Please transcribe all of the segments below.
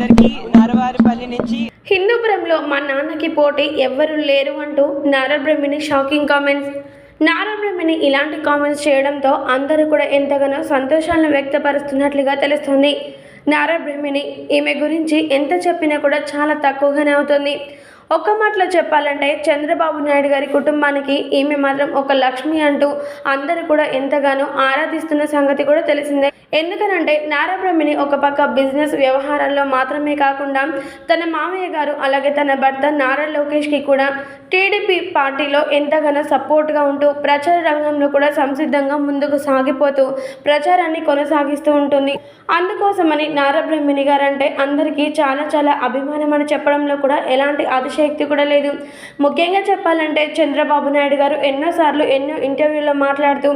అందరికీ నరవారిపల్లి నుంచి హిందూపురంలో మా నాన్నకి పోటీ ఎవ్వరు లేరు అంటూ నారబ్రహ్మిని షాకింగ్ కామెంట్స్. నారా ఇలాంటి కామెంట్స్ చేయడంతో అందరూ కూడా ఎంతగానో సంతోషాలను వ్యక్తపరుస్తున్నట్లుగా తెలుస్తుంది. నారాబ్రహ్మిణి ఈమె గురించి ఎంత చెప్పినా కూడా చాలా తక్కువగానే అవుతుంది. ఒక్క మాటలో చెప్పాలంటే చంద్రబాబు నాయుడు గారి కుటుంబానికి ఈమె మాత్రం ఒక లక్ష్మి అంటూ అందరూ కూడా ఎంతగానో ఆరాధిస్తున్న సంగతి కూడా తెలిసిందే. ఎందుకనంటే నారా బ్రహ్మిని ఒక పక్క బిజినెస్ వ్యవహారాల్లో మాత్రమే కాకుండా తన మామయ్య గారు అలాగే తన భర్త నారా లోకేష్కి కూడా టీడీపీ పార్టీలో ఎంతగానో సపోర్ట్గా ఉంటూ ప్రచార రంగంలో కూడా సంసిద్ధంగా ముందుకు సాగిపోతూ ప్రచారాన్ని కొనసాగిస్తూ ఉంటుంది. అందుకోసమని నారాబ్రహ్మిని గారంటే గారు అంటే అందరికీ చాలా చాలా అభిమానం అని చెప్పడంలో కూడా ఎలాంటి శక్తి కూడా లేదు. ముఖ్యంగా చెప్పాలంటే చంద్రబాబు నాయుడు గారు ఎన్నోసార్లు ఎన్నో ఇంటర్వ్యూలో మాట్లాడుతూ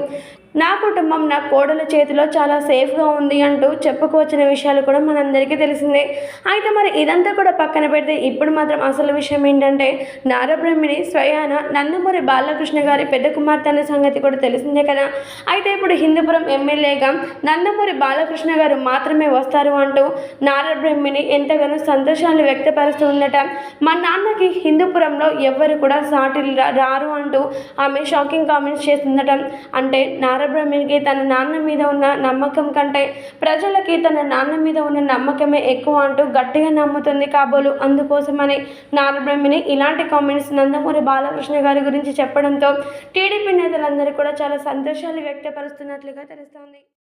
నా కుటుంబం నా కోడల చేతిలో చాలా సేఫ్గా ఉంది అంటూ చెప్పుకోవచ్చిన విషయాలు కూడా మనందరికీ తెలిసిందే. అయితే మరి ఇదంతా కూడా పక్కన పెడితే ఇప్పుడు మాత్రం అసలు విషయం ఏంటంటే నారబ్రహ్మిని స్వయాన నందమూరి బాలకృష్ణ గారి పెద్ద కుమార్తె అనే సంగతి కూడా తెలిసిందే కదా. అయితే ఇప్పుడు హిందూపురం ఎమ్మెల్యేగా నందమూరి బాలకృష్ణ గారు మాత్రమే వస్తారు అంటూ నారబ్రహ్మిని ఎంతగానో సంతోషాలు వ్యక్తపరుస్తూ ఉందట మా నాన్నకి హిందూపురంలో ఎవ్వరు కూడా సాటి రా- రారు అంటూ ఆమె షాకింగ్ కామెంట్స్ చేస్తుందట. అంటే నారబ్రహ్మినికి తన నాన్న మీద ఉన్న నమ్మకం కంటే ప్రజలకి తన నాన్న మీద ఉన్న నమ్మకమే ఎక్కువ అంటూ గట్టిగా నమ్ముతుంది కాబోలు. అందుకోసమని నారబ్రహ్మిని ఇలాంటి కామెంట్స్ నందమూరి బాలకృష్ణ గారి గురించి చెప్పడంతో టీడీపీ నేతలందరూ కూడా చాలా సంతోషాలు వ్యక్తపరుస్తున్నట్లుగా తెలుస్తోంది.